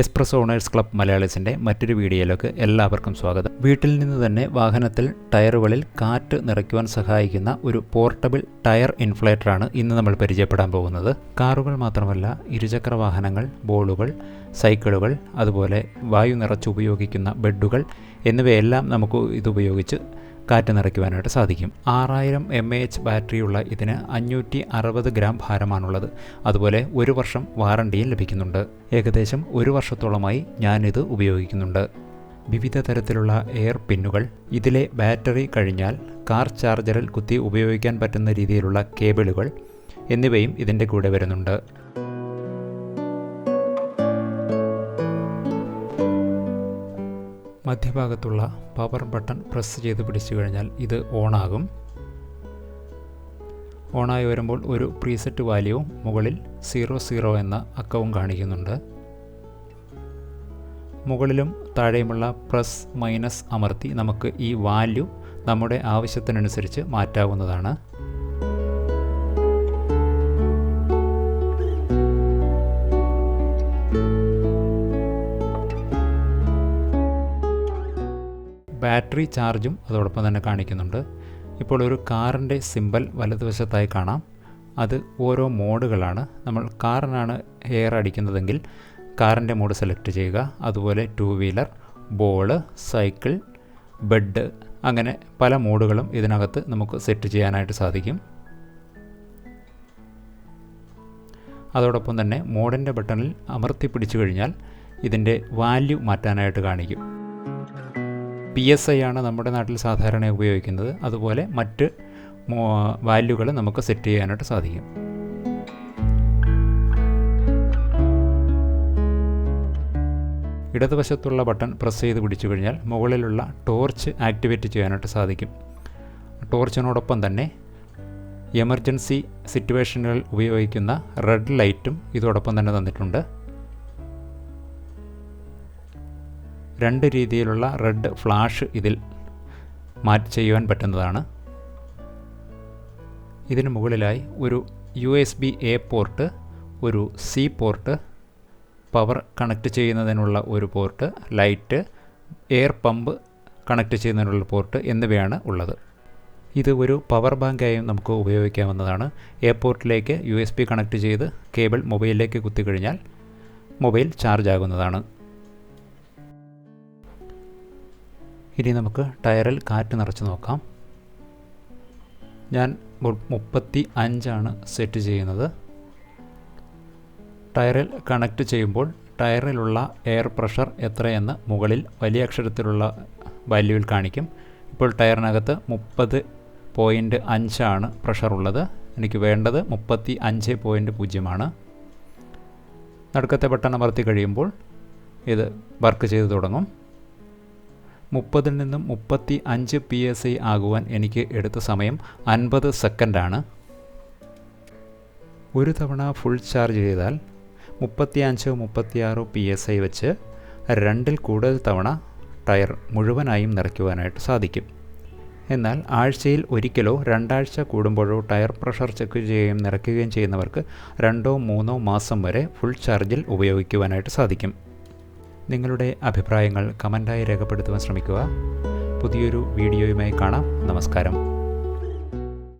Express owners club മലയാളീസിന്റെ മറ്റൊരു വീഡിയോയിലേക്ക് എല്ലാവർക്കും സ്വാഗതം. വീട്ടിൽ നിന്ന് തന്നെ വാഹനത്തിൽ ടയറുകളിൽ കാറ്റ് നിറയ്ക്കുവാൻ സഹായിക്കുന്ന ഒരു പോർട്ടബിൾ ടയർ ഇൻഫ്ലേറ്ററാണ് ഇന്ന് നമ്മൾ പരിചയപ്പെടാൻ പോകുന്നത്. കാറുകൾ മാത്രമല്ല ഇരുചക്ര വാഹനങ്ങൾ ബോളുകൾ സൈക്കിളുകൾ അതുപോലെ വായു നിറച്ച് ഉപയോഗിക്കുന്ന ബെഡുകൾ എന്നിവയെല്ലാം നമുക്ക് ഇതുപയോഗിച്ച് കാറ്റ് നിറയ്ക്കുവാനായിട്ട് സാധിക്കും. ആറായിരം എം എ എച്ച് ബാറ്ററിയുള്ള ഇതിന് അഞ്ഞൂറ്റി അറുപത് ഗ്രാം ഭാരമാണുള്ളത്. അതുപോലെ ഒരു വർഷം വാറണ്ടിയും ലഭിക്കുന്നുണ്ട്. ഏകദേശം ഒരു വർഷത്തോളമായി ഞാനിത് ഉപയോഗിക്കുന്നുണ്ട്. വിവിധ തരത്തിലുള്ള എയർ പിന്നുകൾ ഇതിലെ ബാറ്ററി കഴിഞ്ഞാൽ കാർ ചാർജറിൽ കുത്തി ഉപയോഗിക്കാൻ പറ്റുന്ന രീതിയിലുള്ള കേബിളുകൾ എന്നിവയും ഇതിന്റെ കൂടെ വരുന്നുണ്ട്. മധ്യഭാഗത്തുള്ള പവർ ബട്ടൺ പ്രസ് ചെയ്ത് പിടിച്ചു കഴിഞ്ഞാൽ ഇത് ഓണാകും. ഓണായി വരുമ്പോൾ ഒരു പ്രീസെറ്റ് വാല്യൂ മുകളിൽ സീറോ സീറോ എന്ന അക്കവും കാണിക്കുന്നുണ്ട്. മുകളിലും താഴെയുമുള്ള പ്ലസ് മൈനസ് അമർത്തി നമുക്ക് ഈ വാല്യൂ നമ്മുടെ ആവശ്യത്തിനനുസരിച്ച് മാറ്റാവുന്നതാണ്. ബാറ്ററി ചാർജും അതോടൊപ്പം തന്നെ കാണിക്കുന്നുണ്ട്. ഇപ്പോൾ ഒരു കാറിന്റെ സിമ്പൽ വലതുവശത്തായി കാണാം. അത് ഓരോ മോഡുകളാണ്. നമ്മൾ കാറിനാണ് എയർ അടിക്കുന്നതെങ്കിൽ കാറിന്റെ മോഡ് സെലക്ട് ചെയ്യുക. അതുപോലെ two wheeler ball cycle bed അങ്ങനെ പല മോഡുകളും ഇതിനകത്ത് നമുക്ക് സെറ്റ് ചെയ്യാനായിട്ട് സാധിക്കും. അതോടൊപ്പം തന്നെ മോഡിന്റെ ബട്ടണിൽ അമർത്തി പിടിച്ചു കഴിഞ്ഞാൽ ഇതിന്റെ വാല്യൂ മാറ്റാനായിട്ട് കാണിക്കും. പി എസ് ഐ ആണ് നമ്മുടെ നാട്ടിൽ സാധാരണ ഉപയോഗിക്കുന്നത്. അതുപോലെ മറ്റ് വാല്യൂകൾ നമുക്ക് സെറ്റ് ചെയ്യാനായിട്ട് സാധിക്കും. ഇടതുവശത്തുള്ള ബട്ടൺ പ്രസ് ചെയ്ത് പിടിച്ചു കഴിഞ്ഞാൽ മുകളിലുള്ള ടോർച്ച് ആക്ടിവേറ്റ് ചെയ്യാനായിട്ട് സാധിക്കും. ടോർച്ചിനോടൊപ്പം തന്നെ എമർജൻസി സിറ്റുവേഷനുകളിൽ ഉപയോഗിക്കുന്ന റെഡ് ലൈറ്റും ഇതോടൊപ്പം തന്നെ തന്നിട്ടുണ്ട്. രണ്ട് രീതിയിലുള്ള റെഡ് ഫ്ലാഷ് ഇതിൽ മാറ്റ് ചെയ്യുവാൻ പറ്റുന്നതാണ്. ഇതിന് മുകളിലായി ഒരു U S B A port ഒരു സി പോർട്ട് പവർ കണക്ട് ചെയ്യുന്നതിനുള്ള ഒരു port light air pump connect ചെയ്യുന്നതിനുള്ള പോർട്ട് എന്നിവയാണ് ഉള്ളത്. ഇത് ഒരു പവർ ബാങ്കായും നമുക്ക് ഉപയോഗിക്കാവുന്നതാണ്. എയർപോർട്ടിലേക്ക് യു എസ് ബി കണക്ട് ചെയ്ത് കേബിൾ മൊബൈലിലേക്ക് കുത്തിക്കഴിഞ്ഞാൽ മൊബൈൽ ചാർജ് ആകുന്നതാണ്. ഇനി നമുക്ക് ടയറിൽ കാറ്റ് നിറച്ച് നോക്കാം. ഞാൻ മുപ്പത്തി അഞ്ചാണ് സെറ്റ് ചെയ്യുന്നത്. ടയറിൽ കണക്റ്റ് ചെയ്യുമ്പോൾ ടയറിലുള്ള എയർ പ്രഷർ എത്രയെന്ന് മുകളിൽ വലിയ അക്ഷരത്തിലുള്ള വാല്യൂവിൽ കാണിക്കും. ഇപ്പോൾ ടയറിനകത്ത് മുപ്പത് പോയിന്റ് അഞ്ചാണ് പ്രഷർ ഉള്ളത് എനിക്ക് വേണ്ടത് മുപ്പത്തി അഞ്ച് പോയിന്റ് പൂജ്യമാണ്. നടുക്കത്തെ ബട്ടൺ അമർത്തി കഴിയുമ്പോൾ ഇത് വർക്ക് ചെയ്ത് തുടങ്ങും. മുപ്പതിൽ നിന്നും മുപ്പത്തി അഞ്ച് പി എസ് ഐ ആകുവാൻ എനിക്ക് എടുത്ത സമയം അൻപത് സെക്കൻഡാണ്. ഒരു തവണ ഫുൾ ചാർജ് ചെയ്താൽ മുപ്പത്തി അഞ്ചോ മുപ്പത്തിയാറോ പി എസ് ഐ വെച്ച് രണ്ടിൽ കൂടുതൽ തവണ ടയർ മുഴുവനായും നിറയ്ക്കുവാനായിട്ട് സാധിക്കും. എന്നാൽ ആഴ്ചയിൽ ഒരിക്കലോ രണ്ടാഴ്ച കൂടുമ്പോഴോ ടയർ പ്രഷർ ചെക്ക് ചെയ്യുകയും നിറയ്ക്കുകയും ചെയ്യുന്നവർക്ക് രണ്ടോ മൂന്നോ മാസം വരെ ഫുൾ ചാർജിൽ ഉപയോഗിക്കുവാനായിട്ട് സാധിക്കും. നിങ്ങളുടെ അഭിപ്രായങ്ങൾ കമന്റായി രേഖപ്പെടുത്തുവാൻ ശ്രമിക്കുക. പുതിയൊരു വീഡിയോയുമായി കാണാം. നമസ്കാരം.